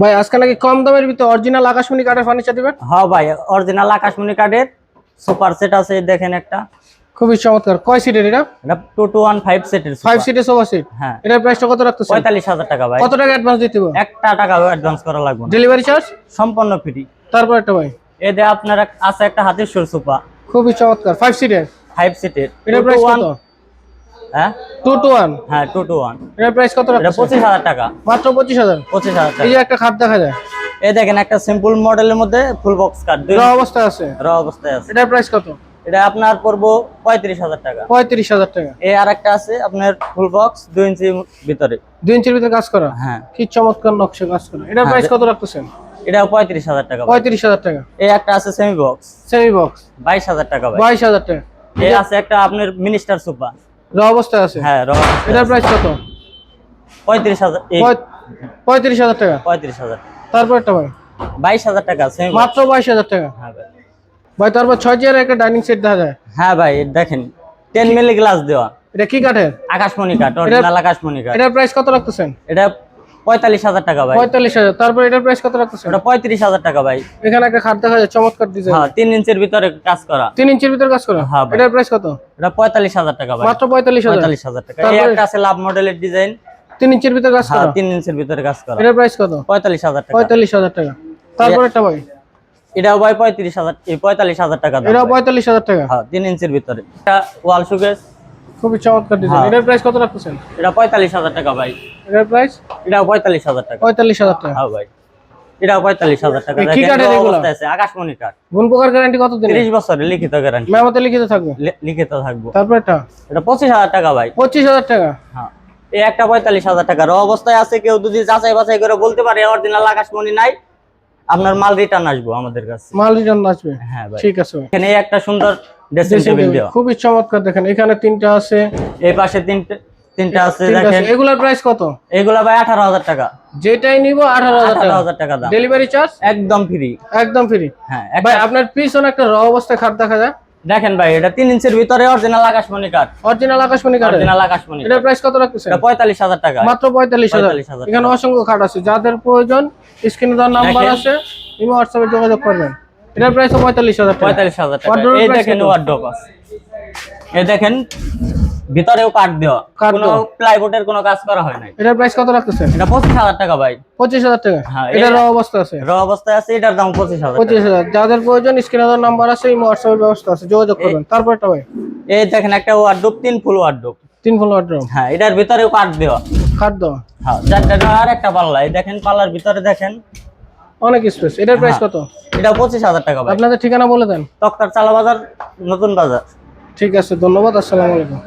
ভাই আজকে নাকি কম দামের ভিতরে অরিজিনাল আকাশমণি কাঠের ফার্নিচার দিবেন? হ্যাঁ ভাই অরিজিনাল আকাশমণি কার্ডের সুপার সেট আছে দেখেন একটা। খুবই চমৎকার। কয় সিটের এটা? এটা টু টু ওয়ান ফাইভ সেটের ফাইভ সিটের সোফা সিট হ্যাঁ। এটার প্রাইসটা কত রাখতেছেন? পঁয়তাল্লিশ হাজার টাকা ভাই। কত টাকা অ্যাডভান্স দিতে হবে? একটা টাকা অ্যাডভান্স করা লাগবে ডেলিভারি চার্জ সম্পূর্ণ ফ্রি তারপর একটা ভাই। এতে আপনার আছে একটা হাতির সুর সোফা খুবই চমৎকার। ফাইভ সিটের ফাইভ সিটের এটার প্রাইস কত? হ্যাঁ? টু টু ওয়ান হ্যাঁ টু টু ওয়ান এটার প্রাইস কত এটা পঁচিশ হাজার টাকা। মাত্র পঁচিশ হাজার? পঁচিশ হাজার এই যে একটা খাট দেখা যায়। এই দেখেন একটা সিম্পল মডেলের মধ্যে ফুল বক্স কার্ড র অবস্থা আছে? র অবস্থায় আছে। এটার প্রাইস কত? এটা আপনার পড়ব পঁয়ত্রিশ হাজার টাকা। পঁয়ত্রিশ হাজার টাকা। এই আর একটা আছে আপনার ফুল বক্স দুই ইঞ্চি ভিতরে। দুই ইঞ্চির ভিতরে কাজ করা? হ্যাঁ। কি চমৎকার নকশা কাজ করা। এটার হ্যাঁ, প্রাইস যে- কত রাখতেছেন? এটা পঁয়ত্রিশ হাজার টাকা। পঁয়ত্রিশ হাজার টাকা। এই একটা আছে সেমি বক্স সেমি বক্স বাইশ হাজার টাকা বাইশ হাজার টাকা। এই আছে একটা আপনার মিনিস্টার সুপার র অবস্থায় আছে? হ্যাঁ র এটার প্রাইস কত? পঁয়ত্রিশ হাজার পঁয়ত্রিশ হাজার টাকা। পঁয়ত্রিশ হাজার। তারপর একটা ভাই? বাইশ হাজার টাকা আছে মাত্র বাইশ হাজার টাকা? হ্যাঁ ভাই। ভাই তারপর ছয় চেয়ারের একটা ডাইনিং সেট দেখা যায়? হ্যাঁ ভাই দেখেন টেন মিলি গ্লাস দেওয়া। এটা কি কাঠের? আকাশমণি কাঠ অরিজিনাল আকাশমণি কাঠ। এটার প্রাইস কত রাখতেছেন? এটা পঁয়তাল্লিশ হাজার টাকা ভাই। পঁয়তাল্লিশ হাজার তারপর এটার প্রাইস কত ওটা পঁয়ত্রিশ হাজার টাকা ভাই। এখানে একটা খাট দেখা যায় চমৎকার ডিজাইন হ্যাঁ তিন ইঞ্চের ভিতরে কাজ করা। তিন ইঞ্চির ভিতরে কাজ করা? হ্যাঁ এটার প্রাইস কত? এটা পঁয়তাল্লিশ হাজার টাকা ভাই। মাত্র পঁয়তাল্লিশ পঁয়তাল্লিশ হাজার টাকা। এই একটা আছে লাভ মডেলের ডিজাইন তিন ইঞ্চির ভিতরে কাজ হ্যাঁ করা? তিন ইঞ্চের ভিতরে কাজ করা। এটার প্রাইস কত? পঁয়তাল্লিশ হাজার টাকা। পঁয়তাল্লিশ হাজার টাকা। তারপর একটা ভাই? এটাও ভাই পঁয়ত্রিশ হাজার পঁয়তাল্লিশ হাজার টাকা এটাও পঁয়তাল্লিশ হাজার টাকা। হ্যাঁ তিন ইঞ্চির ভিতরে। এটা ওয়াল সুকেস খুবই চমৎকার ডিজাইন হ্যাঁ। এটার প্রাইস কত রাখতেছেন? এটা পঁয়তাল্লিশ হাজার টাকা ভাই। এটার প্রাইস এটা পঁয়তাল্লিশ হাজার টাকা। পঁয়তাল্লিশ হাজার টাকা। হ্যাঁ ভাই। এটা পঁয়তাল্লিশ হাজার টাকা। কি কাঠের আছে। আকাশমণি কাঠ গুণ প্রকার গ্যারান্টি কত দিন তিরিশ বছরের লিখিত গ্যারান্টি মেমতে লিখিত থাকবে? লিখিত থাকব। তারপর এটা? এটা পঁচিশ হাজার টাকা ভাই। পঁচিশ হাজার টাকা? হ্যাঁ। এই একটা পঁয়তাল্লিশ হাজার টাকা। র অবস্থায় আছে কেউ যদি যাচাই বাছাই করে বলতে পারে অরিজিনাল আকাশমণি নাই আপনার মাল রিটার্ন আসব আমাদের কাছে। মাল রিটার্ন আসবে। হ্যাঁ ভাই। ঠিক আছে এখানে একটা সুন্দর ড্রেসিং টেবিল দেওয়া। খুবই চমৎকার দেখেন এখানে তিনটা আছে। এই পাশে তিনটে তিনটা আছে দেখেন। এগুলার প্রাইস কত? এগুলা ভাই আঠারো হাজার টাকা। যেটাই নিব টাকা। দাম। ডেলিভারি চার্জ একদম ফ্রি একদম ফ্রি হ্যাঁ ভাই আপনার পিছনে একটা র অবস্থায় খাট দেখা যায়? দেখেন ভাই এটা ইঞ্চের ভিতরে অরিজিনাল আকাশমণি কাঠ অরিজিনাল আকাশমণি কাঠের অরিজিনাল আকাশমণি এটার প্রাইস কত রাখতেছেন? এটা টাকা। মাত্র পঁয়তাল্লিশ হাজার। 45,000 এখানে অসংখ্য খাট আছে। যাদের প্রয়োজন স্ক্রিনে নাম্বার আছে। ইমো হোয়াটসঅ্যাপে যোগাযোগ করবেন। এটার প্রাইস পঁয়তাল্লিশ হাজার টাকা। পঁয়তাল্লিশ হাজার টাকা। এই দেখেন কত? ওয়ার্ড্রপ আছে। এই দেখেন ভিতরেও কাঠ দেওয়া। কোনো। প্লাইবোর্ডের কোনো কাজ করা হয় নাই। এটার প্রাইস কত রাখতেছেন এটা পঁচিশ হাজার টাকা ভাই। পঁচিশ হাজার টাকা? হ্যাঁ, এটার র অবস্থা আছে? র অবস্থায় আছে এটার দাম পঁচিশ হাজার পঁচিশ টাকা। হাজার। যাদের প্রয়োজন স্ক্রিনে নাম্বার আছে ইমো হোয়াটসঅ্যাপের ব্যবস্থা আছে যোগাযোগ করবেন। তারপর একটা ভাই। এই দেখেন একটা ওয়ার্ড্রোপ তিন ফুল ওয়ার্ড্রোপ তিন ফুল ওয়ার্ড্রোব হ্যাঁ এটার ভিতরেও কাঠ দেওয়া। খাট দেওয়া। হ্যাঁ চারটা আর একটা পাল্লা। এই দেখেন পাল্লার ভিতরে দেখেন অনেক স্পেস এটার প্রাইস হ্যাঁ। কত? এটা পঁচিশ হাজার টাকা আপনাদের ঠিকানা বলে দেন। তক্তার চালা বাজার নতুন বাজার। ঠিক আছে ধন্যবাদ আসসালামু আলাইকুম।